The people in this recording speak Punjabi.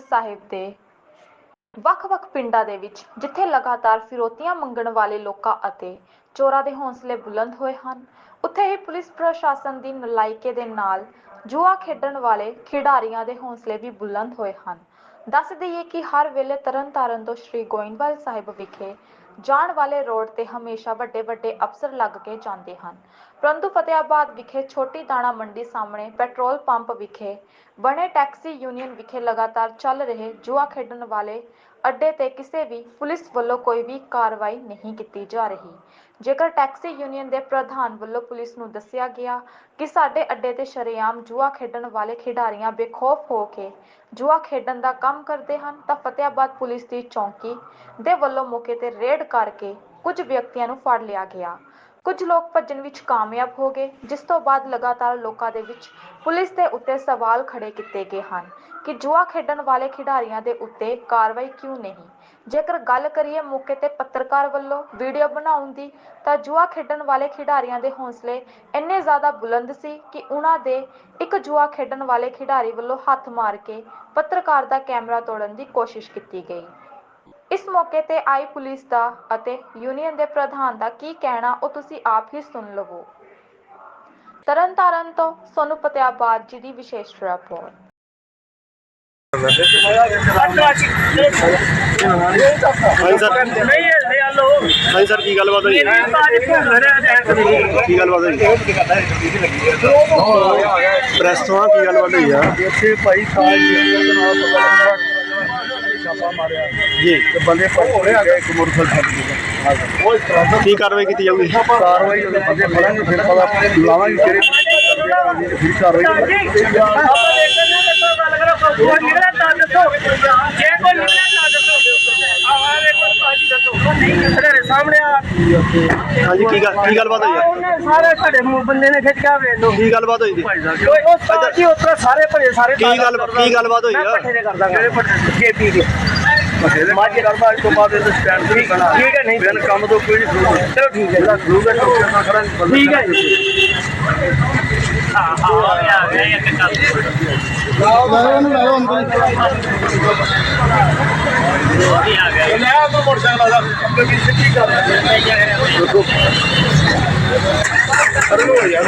ਸਾਹਿਬ ਦੇ ਵੱਖ-ਵੱਖ ਪਿੰਡਾਂ ਦੇ ਵਿੱਚ, ਜਿੱਥੇ ਲਗਾਤਾਰ ਫਿਰੌਤੀਆਂ ਮੰਗਣ ਵਾਲੇ ਲੋਕਾਂ ਅਤੇ ਚੋਰਾਂ ਦੇ ਹੌਸਲੇ ਬੁਲੰਦ ਹੋਏ ਹਨ, ਉੱਥੇ ਹੀ ਪੁਲਿਸ ਪ੍ਰਸ਼ਾਸਨ ਦੀ ਨਲਾਇਕੇ ਦੇ ਨਾਲ ਜੂਆ ਖੇਡਣ ਵਾਲੇ ਖਿਡਾਰੀਆਂ ਦੇ ਹੌਸਲੇ ਵੀ ਬੁਲੰਦ ਹੋਏ ਹਨ। ਦੱਸ ਦਈਏ ਕਿ ਹਰ ਵੇਲੇ ਤਰਨਤਾਰਨ ਤੋਂ ਸ਼੍ਰੀ ਗੋਇੰਦਵਾਲ ਸਾਹਿਬ ਵਿਖੇ ਜਾਣ ਵਾਲੇ ਰੋਡ ਤੇ ਹਮੇਸ਼ਾ ਵੱਡੇ ਵੱਡੇ ਅਫਸਰ ਲੱਗ ਕੇ ਜਾਂਦੇ ਹਨ। ਪਰੰਤੂ ਫਤਿਆਬਾਦ ਵਿਖੇ ਛੋਟੀ ਦਾਣਾ ਮੰਡੀ ਸਾਹਮਣੇ ਪੈਟਰੋਲ ਪੰਪ ਵਿਖੇ, ਬਣੇ ਟੈਕਸੀ ਯੂਨੀਅਨ ਵਿਖੇ ਲਗਾਤਾਰ ਚੱਲ ਰਹੇ ਜੂਆ ਖੇਡਣ ਵਾਲੇ ਅੱਡੇ ਤੇ ਕਿਸੇ ਵੀ ਪੁਲਿਸ ਵੱਲੋਂ ਕੋਈ ਵੀ ਕਾਰਵਾਈ ਨਹੀਂ ਕੀਤੀ ਜਾ ਰਹੀ। ਜੇਕਰ ਟੈਕਸੀ ਯੂਨੀਅਨ ਦੇ ਪ੍ਰਧਾਨ ਵੱਲੋਂ ਪੁਲਿਸ ਨੂੰ ਦੱਸਿਆ ਗਿਆ ਕਿ ਸਾਡੇ ਅੱਡੇ ਤੇ ਸ਼ਰੇਆਮ ਜੂਆ ਖੇਡਣ ਵਾਲੇ ਖਿਡਾਰੀਆਂ ਬੇਖੌਫ ਹੋ ਕੇ ਜੂਆ ਖੇਡਣ ਦਾ ਕੰਮ ਕਰਦੇ ਹਨ, ਤਾਂ ਫਤਿਆਬਾਦ ਪੁਲਿਸ ਦੀ ਚੌਂਕੀ ਦੇ ਵੱਲੋਂ ਮੌਕੇ ਤੇ ਰੇਡ ਕਰਕੇ ਕੁਝ ਵਿਅਕਤੀਆਂ ਨੂੰ ਫੜ ਲਿਆ ਗਿਆ। ਕੁਝ ਲੋਕ ਭੱਜਣ ਵਿੱਚ ਕਾਮਯਾਬ ਹੋ ਗਏ, ਜਿਸ ਤੋਂ ਬਾਅਦ ਲਗਾਤਾਰ ਲੋਕਾਂ ਦੇ ਵਿੱਚ ਪੁਲਿਸ ਦੇ ਉੱਤੇ ਸਵਾਲ ਖੜੇ ਕੀਤੇ ਗਏ ਹਨ। ਕਿ ਜੂਆ ਖੇਡਣ ਵਾਲੇ ਖਿਡਾਰੀਆਂ ਦੇ ਉੱਤੇ ਕਾਰਵਾਈ ਕਿਉਂ ਨਹੀਂ? ਜੇਕਰ ਗੱਲ ਕਰੀਏ ਮੌਕੇ ਤੇ ਪੱਤਰਕਾਰ ਵੱਲੋਂ ਵੀਡੀਓ ਬਣਾਉਣ ਦੀ, ਤਾਂ ਜੂਆ ਖੇਡਣ ਵਾਲੇ ਖਿਡਾਰੀਆਂ ਦੇ ਹੌਸਲੇ ਇੰਨੇ ਜ਼ਿਆਦਾ ਬੁਲੰਦ ਸੀ ਕਿ ਉਹਨਾਂ ਦੇ ਇੱਕ ਜੂਆ ਖੇਡਣ ਵਾਲੇ ਖਿਡਾਰੀ ਵੱਲੋਂ ਹੱਥ ਮਾਰ ਕੇ ਪੱਤਰਕਾਰ ਦਾ ਕੈਮਰਾ ਤੋੜਨ ਦੀ ਕੋਸ਼ਿਸ਼ ਕੀਤੀ ਗਈ। ਇਸ ਮੌਕੇ ਤੇ ਆਈ ਪੁਲਿਸ ਦਾ ਅਤੇ ਯੂਨੀਅਨ ਦੇ ਪ੍ਰਧਾਨ ਦਾ ਕੀ ਕਹਿਣਾ, ਉਹ ਤੁਸੀਂ ਆਪ ਹੀ ਸੁਣ ਲਵੋ। ਤਰਨਤਾਰਨ ਤੋਂ ਸੋਨੂੰ ਫਤਿਆਬਾਦ ਜੀ ਦੀ ਵਿਸ਼ੇਸ਼ ਰਿਪੋਰਟ। ਹਾਂਜੀ ਸਰ ਨਹੀਂ ਇਹ ਲੈ ਲੋ ਹਾਂਜੀ ਸਰ ਕੀ ਗੱਲਬਾਤ ਹੋਈ? ਇਹ ਬਾਜ ਭੁੱਲ ਰਿਹਾ ਜੈਕ ਕੀ ਗੱਲਬਾਤ ਹੋਈ? ਪ੍ਰੈਸ ਤੋਂ ਆ, ਕੀ ਗੱਲਬਾਤ ਹੋਈ ਆ? ਇੱਥੇ ਭਾਈ ਸਾਜ ਜੀ। ਨਾਲ ਪਤਾ ਛਾਪਾ ਮਾਰਿਆ ਜੀ ਤੇ ਬੰਦੇ ਪਕੜੇ ਆ ਗਏ ਇੱਕ ਮੋਟਰਸਾਈਕਲ ਛੱਡ ਕੇ ਉਹ ਇਸ ਤਰ੍ਹਾਂ ਦਾ ਕੀ ਕਾਰਵਾਈ ਕੀਤੀ ਜਾਊਗੀ? ਕਾਰਵਾਈ ਉਹਦੇ ਬੰਦੇ ਫੜਾਂਗੇ, ਫਿਰ ਪਤਾ ਲਾਵਾਂਗੇ ਕਿਹੜੇ ਫਿਰ ਕਾਰਵਾਈ ਆਪਾਂ ਦੇਖਦੇ ਨਾ ਦੱਸੋ ਗੱਲ ਕਰੋ ਕੋਈ ਨਿਕਲਿਆ ਤਾਂ ਦੱਸੋ। ਜੇ ਕੋਈ ਨਿਕਲਿਆ ਤਾਂ ਦੱਸੋ। ਆਵਾਜ਼ ਕੋਈ ਬਾਜੀ ਦੱਸੋ। ਨਹੀਂ ਤੇਰੇ ਸਾਹਮਣੇ ਆ। ਹਾਂਜੀ ਕੀ ਗੱਲ ਕੀ ਗੱਲਬਾਤ ਹੋਈ ਆ? ਉਹਨੇ ਸਾਰੇ ਤੁਹਾਡੇ ਮੂੰਹ ਬੰਦੇ ਨੇ ਖਿੱਚ ਕੇ ਵੇਖ ਲੋ ਕੀ ਗੱਲਬਾਤ ਹੋਈ ਜੀ ਕੋਈ ਉਹ ਸਾਜੀ ਉਤਰਾ ਸਾਰੇ ਭਰੇ ਸਾਰੇ ਕੀ ਗੱਲ ਕੀ ਗੱਲਬਾਤ ਹੋਈ ਆ? ਪੱਠੇ ਦੇ ਕਰਦਾ ਜਿਹੜੇ ਪੱਠੇ? ਕੇ ਪੀ ਕੇ ਮਾਝੇ ਕਰਦਾ ਅੱਜ ਤੋਂ ਬਾਅਦ ਇਹ ਸਟੈਂਡ ਤੇ ਬਣਾ। ਠੀਕ ਹੈ, ਨਹੀਂ। ਬਿਨ ਕੰਮ ਤੋਂ ਕੋਈ ਨਹੀਂ ਚਲੋ ਠੀਕ ਹੈ। ਖੜਾ ਠੀਕ ਹੈ। ਜੀ ਹਾਂ ਹਾਂ ਆ ਲੈ ਆ ਮੋਟਰਸਾਈਕਲ ਆ ਅੱਗੇ ਸਿੱਧੀ ਕਰ ਅਰੇ ਯਾਰ